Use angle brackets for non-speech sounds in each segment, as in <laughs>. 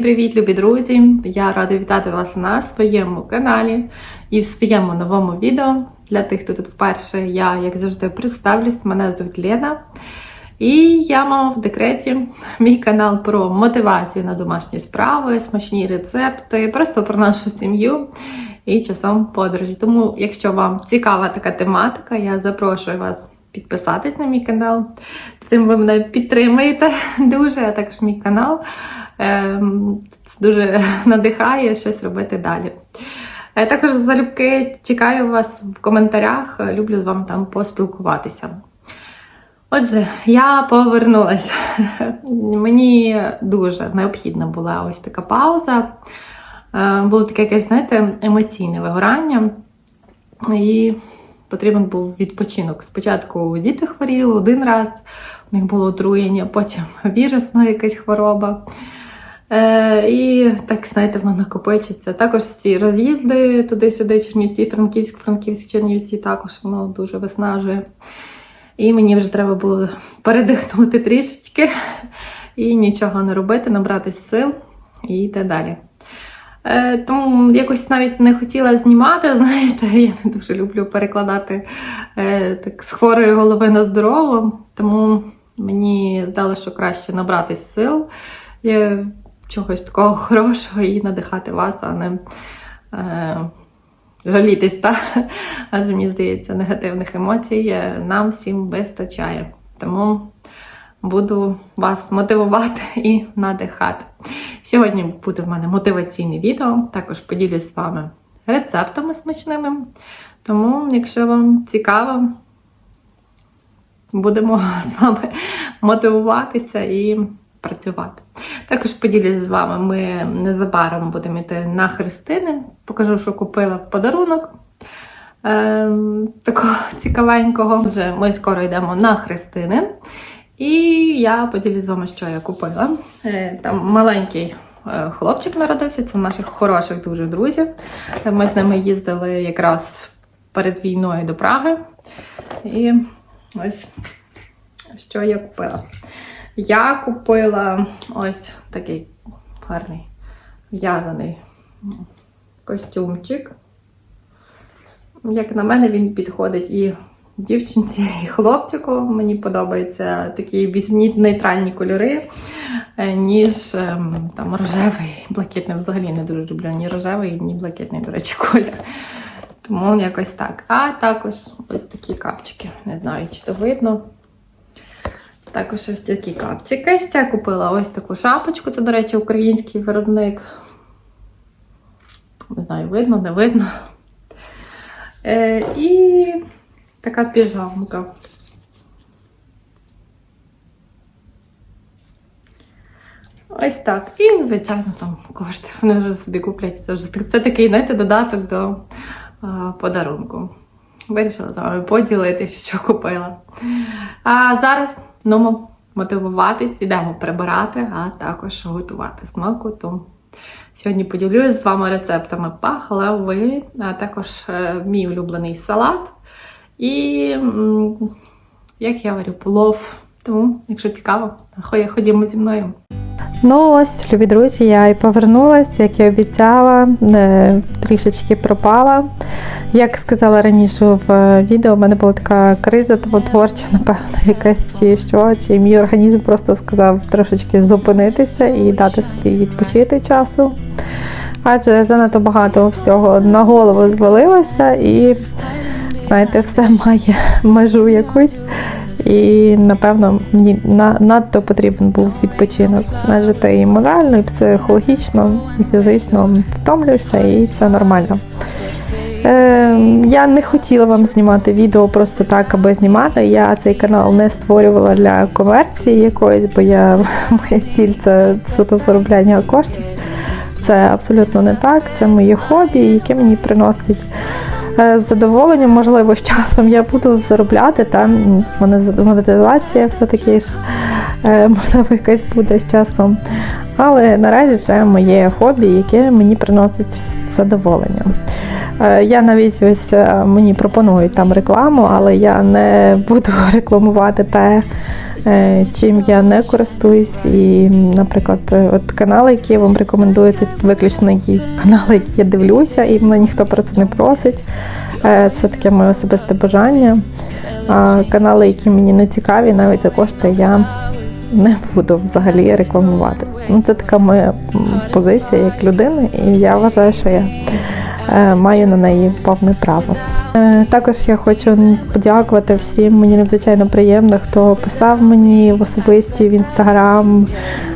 Всім привіт, любі друзі! Я рада вітати вас на своєму каналі і в своєму новому відео. Для тих, хто тут вперше, я, як завжди, представлюсь. Мене звуть Лена. І я мама в декреті. Мій канал про мотивацію на домашні справи, смачні рецепти, просто про нашу сім'ю і часом подорожі. Тому, якщо вам цікава така тематика, я запрошую вас підписатись на мій канал. Цим ви мене підтримуєте <laughs> дуже, а також мій канал. Ем, Це дуже <laughs> надихає щось робити далі. Е, Також залюбки чекаю вас в коментарях. Люблю з вами там поспілкуватися. Отже, я повернулася. <laughs> Мені дуже необхідна була ось така пауза. Е, Було таке якесь, знаєте, емоційне вигорання. І потрібен був відпочинок. Спочатку діти хворіли один раз, у них було отруєння, потім <laughs> вірусна якась хвороба. Е, і так, знаєте, воно накопичиться. Також ці роз'їзди туди-сюди, Чернівці, Франківськ, Франківськ, Чернівці, також воно дуже виснажує. І мені вже треба було передихнути трішечки і нічого не робити, набрати сил і йти далі. Е, Тому якось навіть не хотіла знімати, <laughs> знаєте, я не дуже люблю перекладати е, так, з хворої голови на здорову, тому мені здалося, що краще набрати сил, е, чогось такого хорошого і надихати вас, а не е, жалітись. Та? Адже мені здається, негативних емоцій е, нам всім вистачає. Тому буду вас мотивувати і надихати. Сьогодні буде в мене мотиваційне відео, також поділюсь з вами рецептами смачними. Тому, якщо вам цікаво, будемо з вами мотивуватися і працювати. Також поділюсь з вами, ми незабаром будемо йти на хрестини. Покажу, що купила в подарунок. Ем, такого цікавенького. Отже, ми скоро йдемо на хрестини. І я поділюсь з вами, що я купила. Е, Там маленький е, хлопчик народився, це в наших хороших дуже друзів. Е, Ми з ними їздили якраз перед війною до Праги. І ось що я купила. Я купила ось такий гарний в'язаний костюмчик. Як на мене, він підходить і дівчинці, і хлопчику. Мені подобаються такі більш нейтральні кольори, е, ніж ем, там рожевий, блакитний. Взагалі не дуже люблю ні рожевий, ні блакитний, до речі, колір. Тому якось так. А також ось такі капчики. Не знаю, чи то видно. Також ось такі капчики. Ще купила ось таку шапочку. Це, до речі, український виробник. Не знаю, видно, не видно. Е, і така піжамка. Ось так. І, звичайно, там кошти. Вони вже собі куплять. Це вже це такий, знаєте, додаток до а, подарунку. Вирішила з вами поділитися, що купила. А зараз ну, мотивуватись, ідемо прибирати, а також готувати смакоту. Сьогодні поділюсь з вами рецептами пахлави, а також е, мій улюблений салат. І, як я варю, плов. Тому, якщо цікаво, ходімо зі мною. Ну ось, любі друзі, я і повернулася, як і обіцяла, е, трішечки пропала. Як сказала раніше в е, відео, в мене була така криза творча, напевно, <laughs> якась чи що, чи мій організм просто сказав трошечки зупинитися і дати собі відпочити часу. Адже занадто багато всього на голову звалилося і, знаєте, все має межу якусь. І напевно мені на, надто потрібен був відпочинок. Адже ти і морально, і психологічно, і фізично втомлюєшся, і це нормально. Е, я не хотіла вам знімати відео просто так, аби знімати. Я цей канал не створювала для комерції якоїсь, бо я <laughs> моя ціль це суто заробляння коштів. Це абсолютно не так. Це моє хобі, яке мені приносить е, задоволенням, Можливо, з часом я буду заробляти там монетизація все-таки ж е, можливо якась буде з часом. Але наразі це моє хобі, яке мені приносить задоволення. Е, Я навіть ось е, мені пропонують там рекламу, але я не буду <laughs> рекламувати те, е, чим я не користуюсь. І, наприклад, от канали, які я вам рекомендую, це виключно які канали, які я дивлюся, і мене ніхто про це не просить. Це таке моє особисте бажання. А канали, які мені не цікаві, навіть за кошти я не буду взагалі рекламувати. Ну, це така моя позиція як людини, і я вважаю, що я маю на неї повне право. Е, Також я хочу подякувати всім. Мені надзвичайно приємно, хто писав мені в особисті в інстаграм,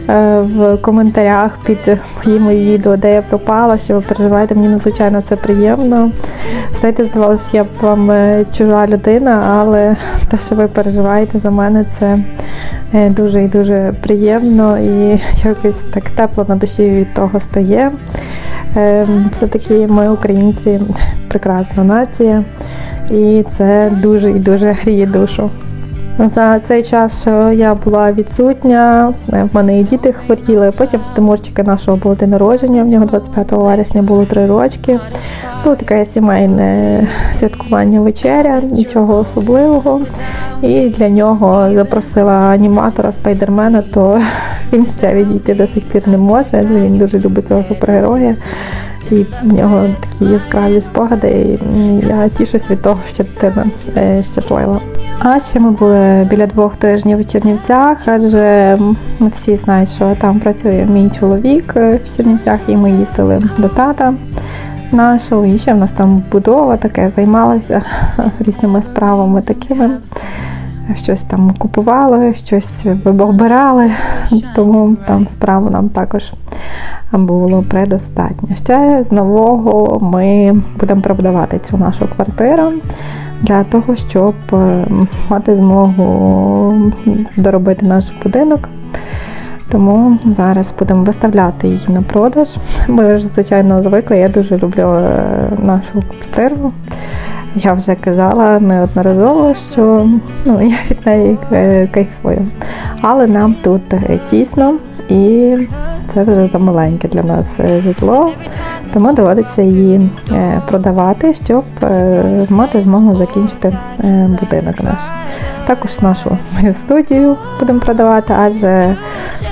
е, в коментарях під моїми відео, де я пропала, що ви переживаєте. Мені надзвичайно це приємно. Знаєте, здавалося, я б вам е, чужа людина, але те, що ви переживаєте за мене, це е, дуже і дуже приємно і якось так тепло на душі від того стає. Е, Все-таки ми, українці, прекрасна нація, і це дуже і дуже гріє душу. За цей час, що я була відсутня, е, в мене і діти хворіли. Потім в Тимурчика нашого було день народження, в нього 25 вересня було три рочки. Було таке сімейне святкування вечеря, нічого особливого. І для нього запросила аніматора спайдермена, то <laughs> він ще відійти до сих пір не може. Він дуже любить цього супергероя. І в нього такі яскраві спогади. І я тішусь від того, що дитина е, щаслива. А ще ми були біля двох тижнів в Чернівцях, адже всі знають, що там працює мій чоловік е, в Чернівцях, і ми їздили до тата нашого. І ще в нас там будова таке займалася <laughs> різними справами такими. Щось там купували, щось обирали, тому там справ нам також було предостатньо. Ще з нового ми будемо продавати цю нашу квартиру для того, щоб е, мати змогу доробити наш будинок. Тому зараз будемо виставляти її на продаж. Ми ж, звичайно, звикли. Я дуже люблю е, нашу квартиру. Я вже казала неодноразово, що ну, я від неї е, кайфую. Але нам тут е, тісно і це вже замаленьке для нас е, житло. Тому доводиться її продавати, щоб мати змогу закінчити будинок наш. Також нашу мою студію будемо продавати, адже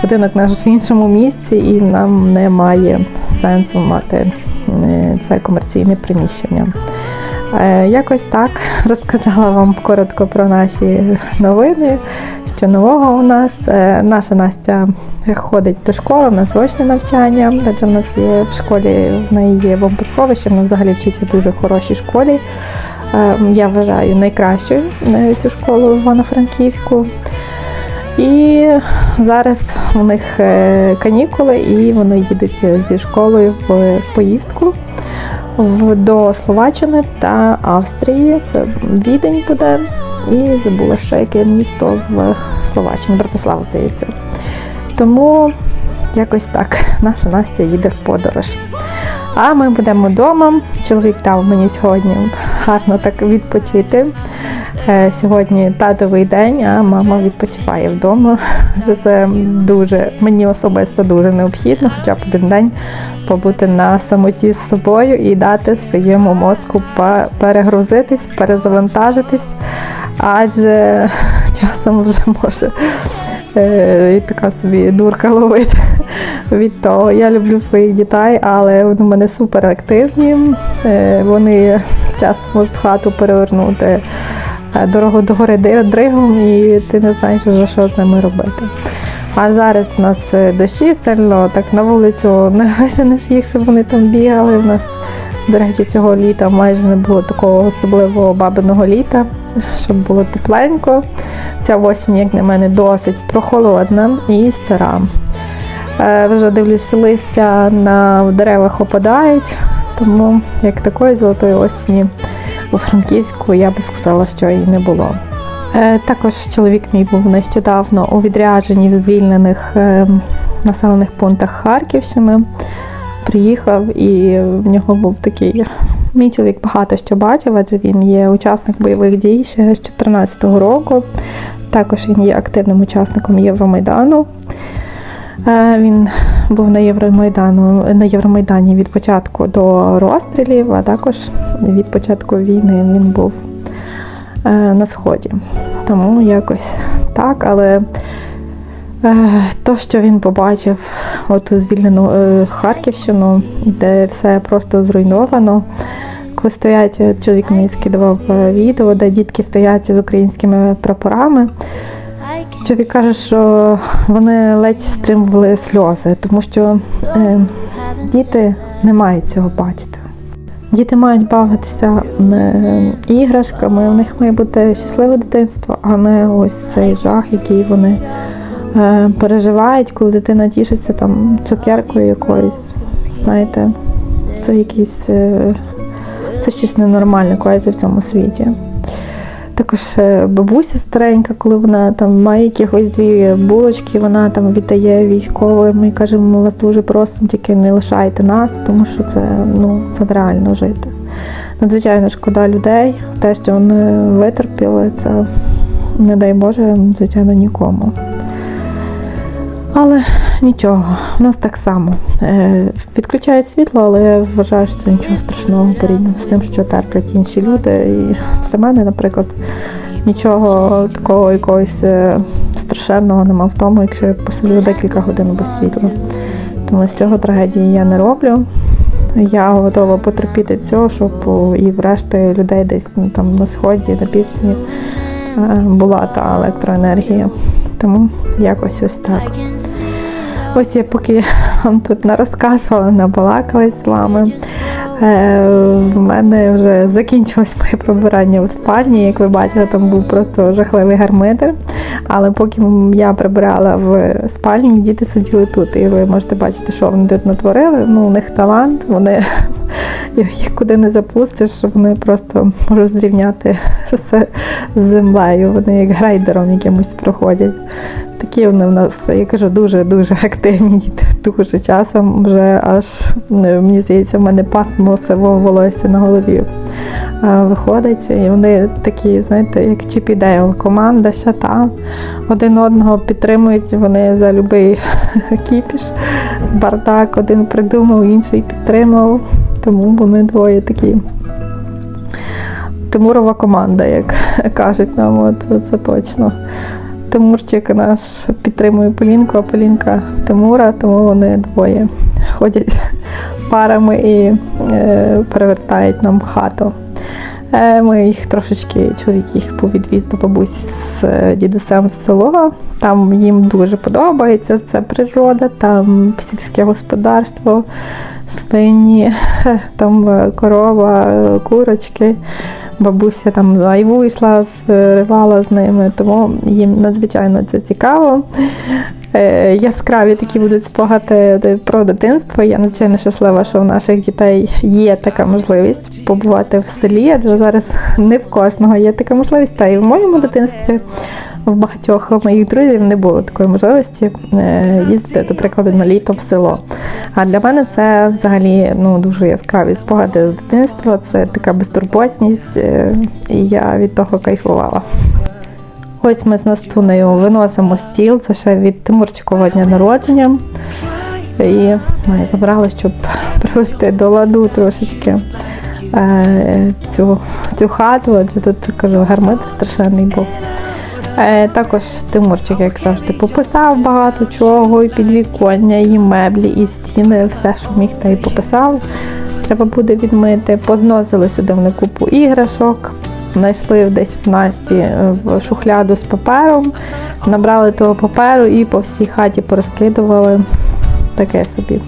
будинок наш в іншому місці і нам немає сенсу мати це комерційне приміщення. Е, Якось так <laughs> розказала вам коротко про наші новини, що нового у нас. Е, Наша Настя ходить до школи, в нас очне навчання, адже в нас є в школі, в неї є бомбосховище, вона взагалі вчиться в дуже хорошій школі. Е, Я вважаю найкращою е, цю школу в Івано-Франківську. І зараз у них канікули, і вони їдуть зі школою в поїздку до Словаччини та Австрії. Це Відень буде. І забула ще яке місто в Словаччині, Братислава, здається. Тому якось так наша Настя їде в подорож. А ми будемо вдома. Чоловік дав мені сьогодні гарно так відпочити. Е, Сьогодні татовий день, а мама відпочиває вдома. Це дуже мені особисто дуже необхідно, хоча б один день побути на самоті з собою і дати своєму мозку перегрузитись, перезавантажитись, адже <laughs> часом вже може е, така собі дурка ловити від того. Я люблю своїх дітей, але вони в мене суперактивні. Е, Вони часто можуть хату перевернути е, дорогу до гори дригом, і ти не знаєш вже, що з ними робити. А зараз у нас е, дощі сильно, так на вулицю <laughs> не виженеш їх, щоб вони там бігали. У нас, до речі, цього літа майже не було такого особливого бабиного літа, щоб було тепленько. Ця осінь, як на мене, досить прохолодна і сира. Е, Вже дивлюся, листя на деревах опадають, тому як такої золотої осені у Франківську я би сказала, що і не було. Е, Також чоловік мій був нещодавно у відрядженні в звільнених е, населених пунктах Харківщини. Приїхав і в нього був такий. Мій чоловік багато що бачив, адже він є учасник бойових дій ще з 2014 року. Також він є активним учасником Євромайдану. Е, Він був на Євромайдану на Євромайдані від початку до розстрілів, а також від початку війни він був е, на сході. Тому якось так, але е, то, що він побачив, от звільнену е, Харківщину, де все просто зруйновано. Коли стоять, чоловік мені скидував відео, де дітки стоять з українськими прапорами. Чоловік каже, що вони ледь стримували сльози, тому що е, діти не мають цього бачити. Діти мають бавитися е, іграшками, у них має бути щасливе дитинство, а не ось цей жах, який вони е, переживають, коли дитина тішиться там цукеркою якоюсь. Знаєте, це якийсь е, це щось ненормальне коїться в цьому світі. Також е, бабуся старенька, коли вона там має якихось дві булочки, вона там віддає військовим і каже, ми вас дуже просимо, тільки не лишайте нас, тому що це ну це нереально жити. Надзвичайно шкода людей, те, що вони витерпіли, це не дай Боже, звичайно, нікому. Але нічого, у нас так само. Е, Відключають світло, але я вважаю, що це нічого страшного порівняно з тим, що терплять інші люди. І для мене, наприклад, нічого такого якогось е, страшенного нема в тому, якщо я посиджу декілька годин без світла. Тому з цього трагедії я не роблю. Я готова потерпіти цього, щоб і врешті людей десь ну, там на сході, на півдні е, була та електроенергія. Тому якось ось так. Ось я поки вам тут не розказувала, набалакалась з вами. Е, в мене вже закінчилось моє прибирання в спальні. Як ви бачили, там був просто жахливий гармидер. Але поки я прибирала в спальні, діти сиділи тут. І ви можете бачити, що вони тут натворили. Ну, у них талант, вони <laughs> їх куди не запустиш, вони просто можуть зрівняти <laughs> все з землею. Вони як грейдером якимось проходять. Такі вони в нас, я кажу, дуже-дуже активні діти. Дуже часом вже аж мені здається, в мене пасмо сивого волосся на голові е, виходить. І вони такі, знаєте, як Чіп і Дейл, команда ще та один одного підтримують. Вони за будь-який <laughs> кіпіш, бардак, один придумав, інший підтримав. Тому вони двоє такі. Тимурова команда, як <laughs> кажуть нам, от це точно. Тимурчик наш підтримує Полінку, а Полінка Тимура, тому вони двоє ходять <laughs> парами і е, перевертають нам хату. Е, ми їх трошечки, чоловік їх повідвіз до бабусі з е, дідусем в село. Там їм дуже подобається ця природа, там сільське господарство, свині, <laughs> там е, корова, е, курочки бабуся там айву йшла, зривала з ними, тому їм надзвичайно це цікаво. Е, Яскраві такі будуть спогади про дитинство. Я надзвичайно щаслива, що у наших дітей є така можливість побувати в селі, адже зараз не в кожного є така можливість. Та і в моєму дитинстві в багатьох моїх друзів не було такої можливості е, їздити, до прикладу, на літо в село. А для мене це взагалі ну, дуже яскраві спогади з дитинства, це така безтурботність, е, і я від того кайфувала. Ось ми з Настунею виносимо стіл, це ще від Тимурчикового дня народження. І ми забрали, щоб привести до ладу трошечки е, цю, цю хату, адже тут кажу, гармид страшенний був. Е, також Тимурчик, як завжди, пописав багато чого, і підвіконня, і меблі, і стіни, все, що міг, та й пописав. Треба буде відмити. Позносили сюди вони купу іграшок, знайшли десь в Насті е, шухляду з папером, набрали того паперу і по всій хаті порозкидували таке собі.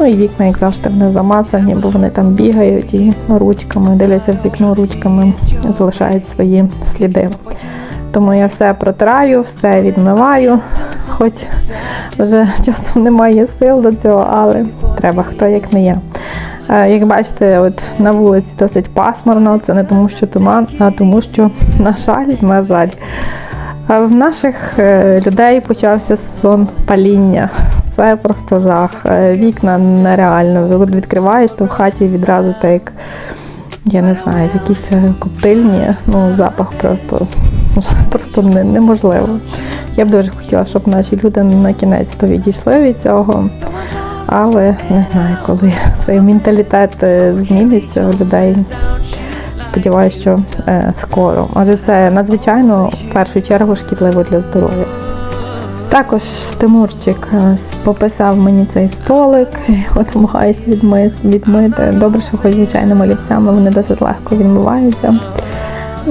Ну і вікна, як завжди, вони замацані, бо вони там бігають і ручками, дивляться в вікно ручками, залишають свої сліди. Тому я все протираю, все відмиваю, хоч вже часом немає сил до цього, але треба хто як не я. Е, Як бачите, от на вулиці досить пасмурно, це не тому, що туман, а тому, що, на жаль, на жаль, в наших е, людей почався сон паління. Це просто жах. Е, Вікна нереально. Відкриваєш, то в хаті відразу так я не знаю, якісь е, коптильні, ну запах просто, <laughs> просто неможливо. Я б дуже хотіла, щоб наші люди на кінець то відійшли від цього. Але не знаю, коли <laughs> цей менталітет е, зміниться у людей. сподіваюся, що е, скоро. Адже це надзвичайно в першу чергу шкідливо для здоров'я. Також Тимурчик е, пописав мені цей столик, <laughs> його намагаюся відмити. Добре, що хоч звичайними олівцями вони досить легко відмиваються.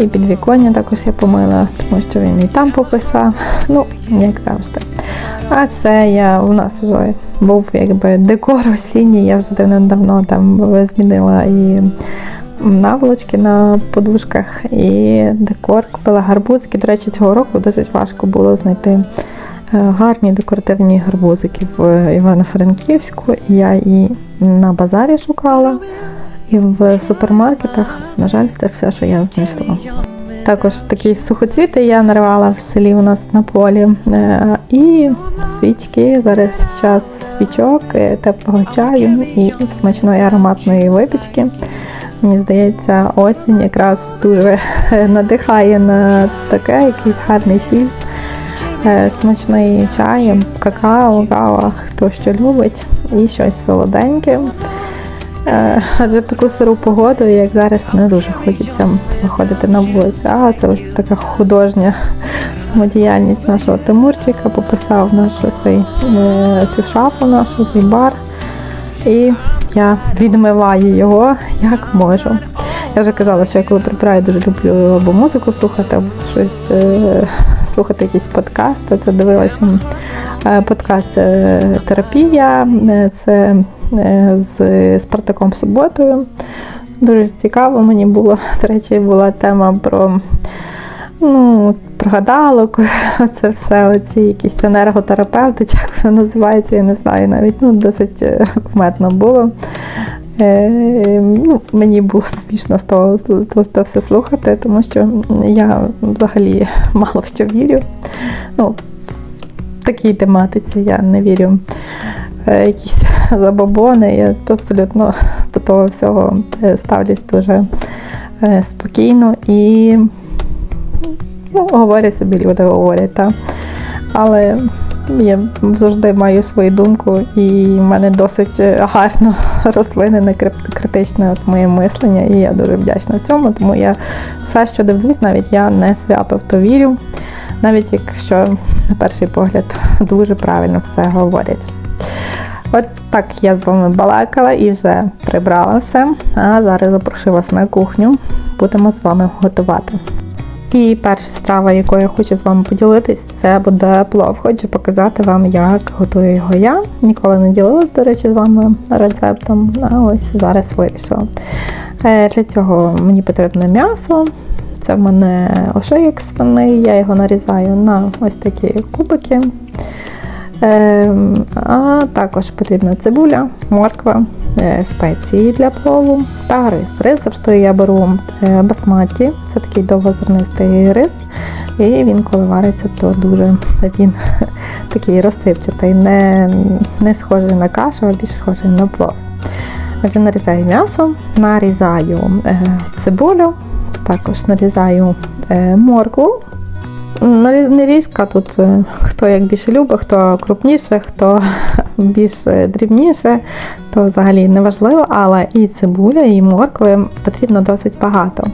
І підвіконня також я помила, тому що він і там пописав. <laughs> Ну, як завжди. А це я у нас вже був якби декор осінній, я вже давно там змінила і наволочки на подушках, і декор купила гарбузики. До речі, цього року досить важко було знайти гарні декоративні гарбузики в Івано-Франківську. Я і на базарі шукала, і в супермаркетах. На жаль, це все, що я знайшла. Також такі сухоцвіти я нарвала в селі у нас на полі. Е, І свічки, зараз час свічок, е, теплого чаю і смачної ароматної випічки. Мені здається, осінь якраз дуже е, <laughs> надихає на таке, якийсь гарний фільм. Е, Смачний чай, какао, кава, хто що любить, і щось солоденьке. Е, Адже в таку сиру погоду, як зараз, не дуже хочеться виходити на вулицю. А це ось така художня самодіяльність нашого Тимурчика, пописав нашу цей, е, цю шафу, нашу цей бар. І я відмиваю його як можу. Я вже казала, що я коли прибираю, дуже люблю або музику слухати, або щось слухати якісь подкасти. Це дивилася е, подкаст е, Терапія. Е, Це е, з Спартаком Суботою. Дуже цікаво мені було. До речі, була тема про ну, про гадалок, <laughs> це все, оці якісь енерготерапевти, як воно називається, я не знаю навіть. Ну, досить е, кумедно було. Е, ну, мені було смішно з того, з того, все слухати, тому що я взагалі мало в що вірю. Ну, в такій тематиці я не вірю. Е, Якісь <laughs> забобони, я абсолютно до того всього е, ставлюсь дуже спокійно і ну, говорять собі, люди говорять, та. але я завжди маю свою думку, і в мене досить гарно <laughs> розвинене крит- критичне от моє мислення, і я дуже вдячна цьому, тому я все, що дивлюсь, навіть я не свято в то вірю, навіть якщо на перший погляд дуже правильно все говорять. От так я з вами балакала і вже прибрала все. А зараз запрошую вас на кухню. Будемо з вами готувати. І перша страва, якою я хочу з вами поділитись, це буде плов. Хочу показати вам, як готую його я. Ніколи не ділилась, до речі, з вами рецептом. А ось зараз вирішила. Е, Для цього мені потрібне м'ясо. Це в мене ошейок свиний, я його нарізаю на ось такі кубики. Ем, А також потрібна цибуля, морква, спеції для плову та рис. Рис завжди я беру е, басматі, це такий довгозернистий рис. І він, коли вариться, то дуже він <laughs> такий розсипчатий, не, не схожий на кашу, а більш схожий на плов. Отже, нарізаю м'ясо, нарізаю е, цибулю, також нарізаю е, моркву. Наріз- Нарізка тут е, хто як більше любить, хто крупніше, хто <laughs> більш дрібніше, то взагалі не важливо, але і цибуля, і моркви потрібно досить багато.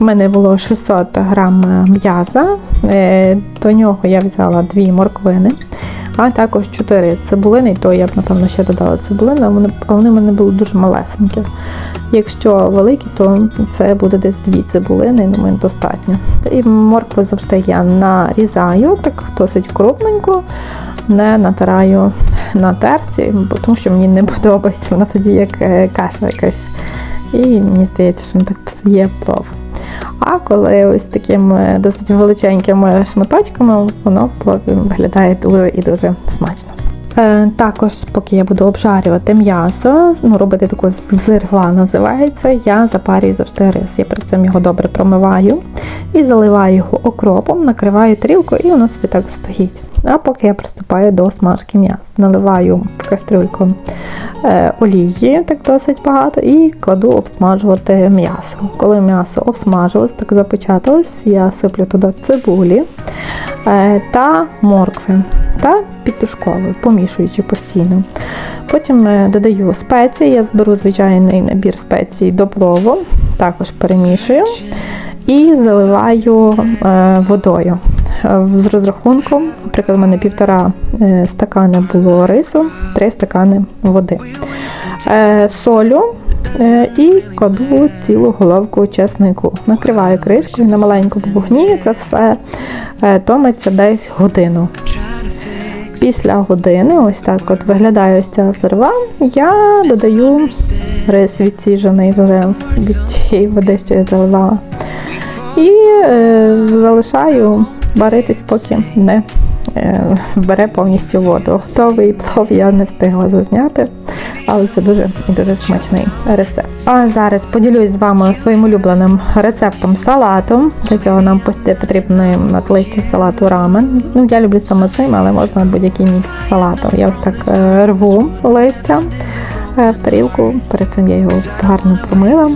У мене було 600 грам м'яса, е, до нього я взяла дві морквини, а також 4 цибулини, то я б напевно ще додала цибулини, але вони в мене були дуже малесенькі. Якщо великі, то це буде десь дві цибулини, думаю, достатньо. І моркву завжди я нарізаю, так досить крупненько, не натираю на терці, тому що мені не подобається, вона тоді як е, каша якась. І мені здається, що не так псує плов. А коли ось такими досить величенькими шматочками, воно виглядає дуже і дуже смачно. Е, Також, поки я буду обжарювати м'ясо, ну робити таку зиргла називається, я запарюю завжди рис. Я при цим його добре промиваю і заливаю його окропом, накриваю трілку і воно собі так стоїть. А поки я приступаю до смажки м'яса. Наливаю в кастрюльку е, олії, так досить багато, і кладу обсмажувати м'ясо. Коли м'ясо обсмажилось, так запечаталось, я сиплю туди цибулі е, та моркви та підтушковую, помішуючи постійно. Потім е, додаю спеції. Я зберу звичайний набір спецій до плову, також перемішую і заливаю е, водою. Е, З розрахунком, наприклад, у мене півтора е, стакани було рису, три стакани води. Солю і кладу цілу головку чеснику. Накриваю кришкою на маленькому вогні. Це все томиться десь годину. Після години, ось так от виглядає ось ця зерва, я додаю рис відсіжений вже від тієї води, що я заливала. І е, залишаю варитись, поки не е, бере повністю воду. Готовий плов я не встигла зазняти, але це дуже і дуже смачний рецепт. А зараз поділюсь з вами своїм улюбленим рецептом салату. Для цього нам потрібно на листі салату рамен. Ну, я люблю саме з ним, але можна будь-який мікс салату. Я ось так е, рву листя в тарілку. Перед цим я його гарно помила.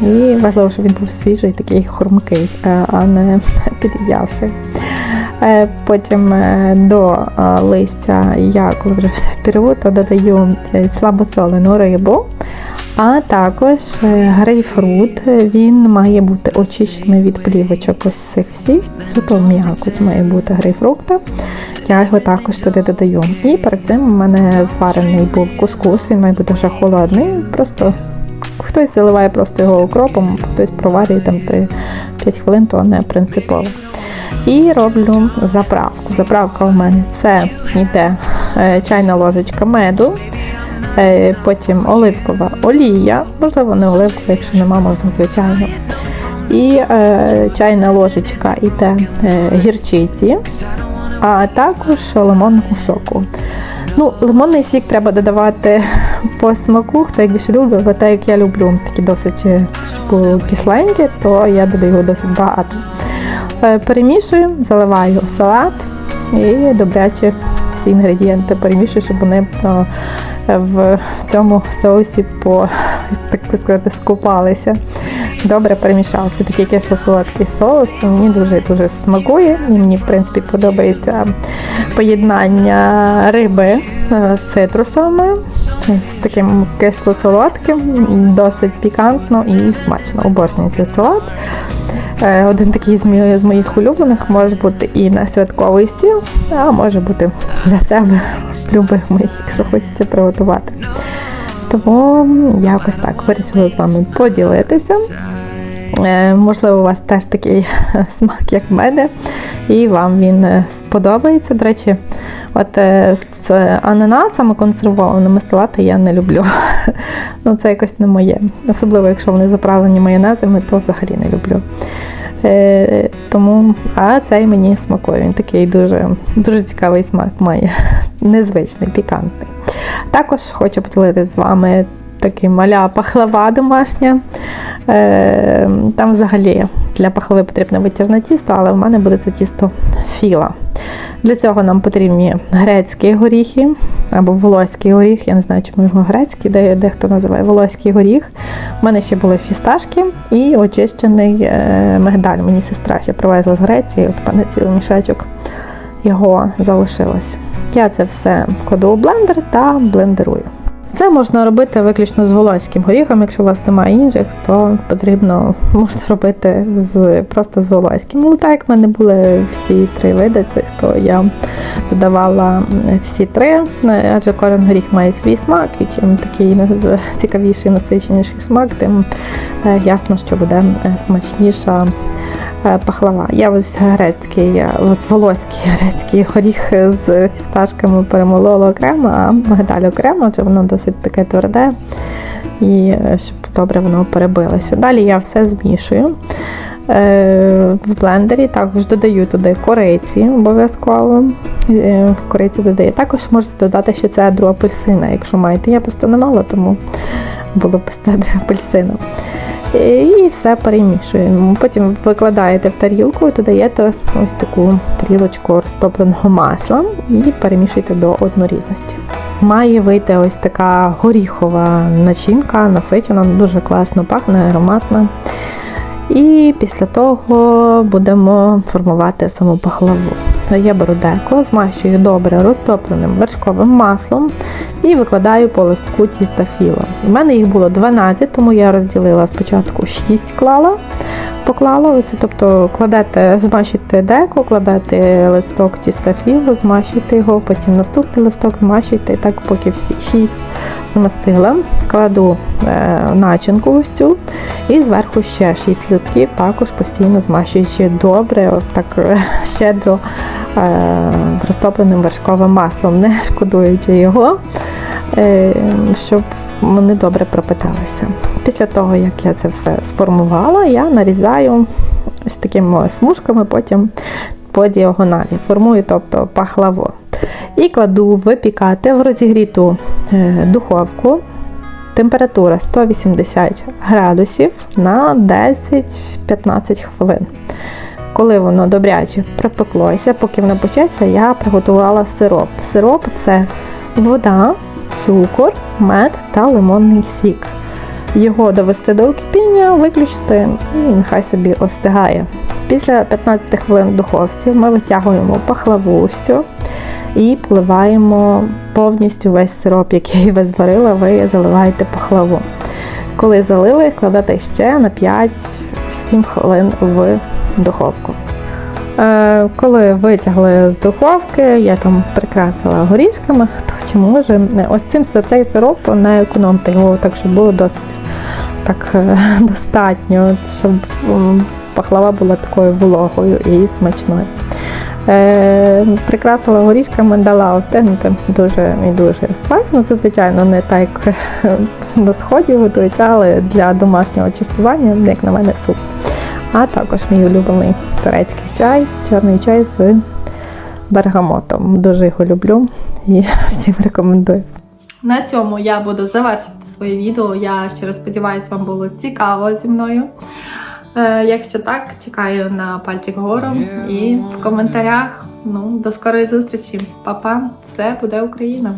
І важливо, щоб він був свіжий, такий хрумкий, е, а не <laughs> підв'явший. Е, Потім е, до листя я, коли вже все переву, то додаю слабосолену рибу, а також грейпфрут. Він має бути очищений від плівочок ось цих всіх. Суто м'якоть має бути грейпфрукта. Я його також туди додаю. І перед цим у мене зварений був кускус, він має бути вже холодний. Просто хтось заливає просто його укропом, хтось проварює там 3-5 хвилин, то не принципово. І роблю заправку. Заправка у мене це йде е, чайна ложечка меду, е, потім оливкова олія, можливо, не оливкова, якщо нема, можна звичайно. І е, чайна ложечка йде е, гірчиці, а також лимонного соку. Ну, лимонний сік треба додавати по смаку, хто як більше любить, бо так як я люблю такі досить е, було кисленькі, то я додаю його досить багато. Е, Перемішую, заливаю салат і добряче всі інгредієнти перемішую, щоб вони е, в цьому соусі по так сказати скупалися. Добре перемішався. Такий кисло-солодкий соус. Мені дуже дуже смакує. І мені, в принципі, подобається поєднання риби е, з цитрусами, з таким кисло-солодким, досить пікантно і смачно. Обожнюю цей салат. Е, Один такий з моїх улюблених може бути і на святковий стіл, а може бути для себе любимий, якщо хочеться приготувати. Тому якось так вирішила з вами поділитися. Е, Можливо, у вас теж такий <laughs> смак, як в мене, і вам він е, сподобається. До речі, от е, з ананасами консервованими салати я не люблю. <laughs> Ну, це якось не моє. Особливо, якщо вони заправлені майонезами, то взагалі не люблю. Тому, а цей мені смакує. Він такий дуже, дуже цікавий смак має, <laughs> незвичний, пікантний. Також хочу поділитися з вами такий маля пахлава домашня. Е, Там взагалі для пахлави потрібне витяжне тісто, але в мене буде це тісто філа. Для цього нам потрібні грецькі горіхи або волоський горіх. Я не знаю, чому його грецький, де дехто називає волоський горіх. У мене ще були фісташки і очищений е, мигдаль. Мені сестра ще привезла з Греції, от мене цілий мішечок його залишилось. Я це все кладу у блендер та блендерую. Це можна робити виключно з волоським горіхом. Якщо у вас немає інших, то потрібно можна робити з просто з волоським. Ну так як в мене були всі три види цих, то я додавала всі три, адже кожен горіх має свій смак, і чим такий цікавіший, насиченіший смак, тим е, ясно, що буде е, смачніша пахлава. Я ось грецький, е, от волоський грецький горіх з фісташками перемолола окремо, а мигдаль окремо, адже воно досить таке тверде і е, щоб добре воно перебилося. Далі я все змішую. Е, В блендері також додаю туди кориці обов'язково. Е, Кориці додаю. Також можете додати ще цедру апельсина, якщо маєте. Я просто не мала, тому було без цедри апельсина. І все перемішуємо. Потім викладаєте в тарілку і додаєте ось таку тарілочку розтопленого масла і перемішуєте до однорідності. Має вийти ось така горіхова начинка, насичена, дуже класно пахне, ароматна. І після того будемо формувати саму пахлаву. Я беру деко, змащую добре розтопленим вершковим маслом і викладаю по листку тіста філо. У мене їх було 12, тому я розділила спочатку 6 клала, поклала оце, тобто кладете, змащуєте деко, кладете листок тіста філо, змащуєте його, потім наступний листок змащуєте, і так поки всі 6 змастила, кладу е, начинку ось цю і зверху ще 6 листків, також постійно змащуючи добре, так е, щедро е, розтопленим вершковим маслом, не шкодуючи його, щоб вони добре пропиталися. Після того, як я це все сформувала, я нарізаю ось такими смужками, потім по діагоналі. Формую, тобто пахлаву. І кладу випікати в розігріту духовку. Температура 180 градусів на 10-15 хвилин. Коли воно добряче припеклося, поки воно почеться, я приготувала сироп. Сироп це вода, цукор, мед та лимонний сік. Його довести до кипіння, виключити і нехай собі остигає. Після 15 хвилин в духовці ми витягуємо пахлаву всю і поливаємо повністю весь сироп, який ви зварили, ви заливаєте пахлаву. Коли залили, кладете ще на 5-7 хвилин в духовку. Е, Коли витягли з духовки, я там прикрасила горішками, хто чи може. Ось цим цей сироп не економте його, так щоб було досить так е, достатньо, щоб пахлава була такою вологою і смачною. Е, прикрасила горішками, дала остигнути дуже і дуже смачно. Це, звичайно, не так як <laughs> на сході готується, але для домашнього частування, як на мене, суп. А також мій улюблений турецький чай, чорний чай з бергамотом. Дуже його люблю і <laughs> всім рекомендую. На цьому я буду завершувати своє відео. Я щиро сподіваюся, вам було цікаво зі мною. Е, якщо так, чекаю на пальчик гором і в коментарях. Ну, до скорої зустрічі. Па-па, все буде Україна!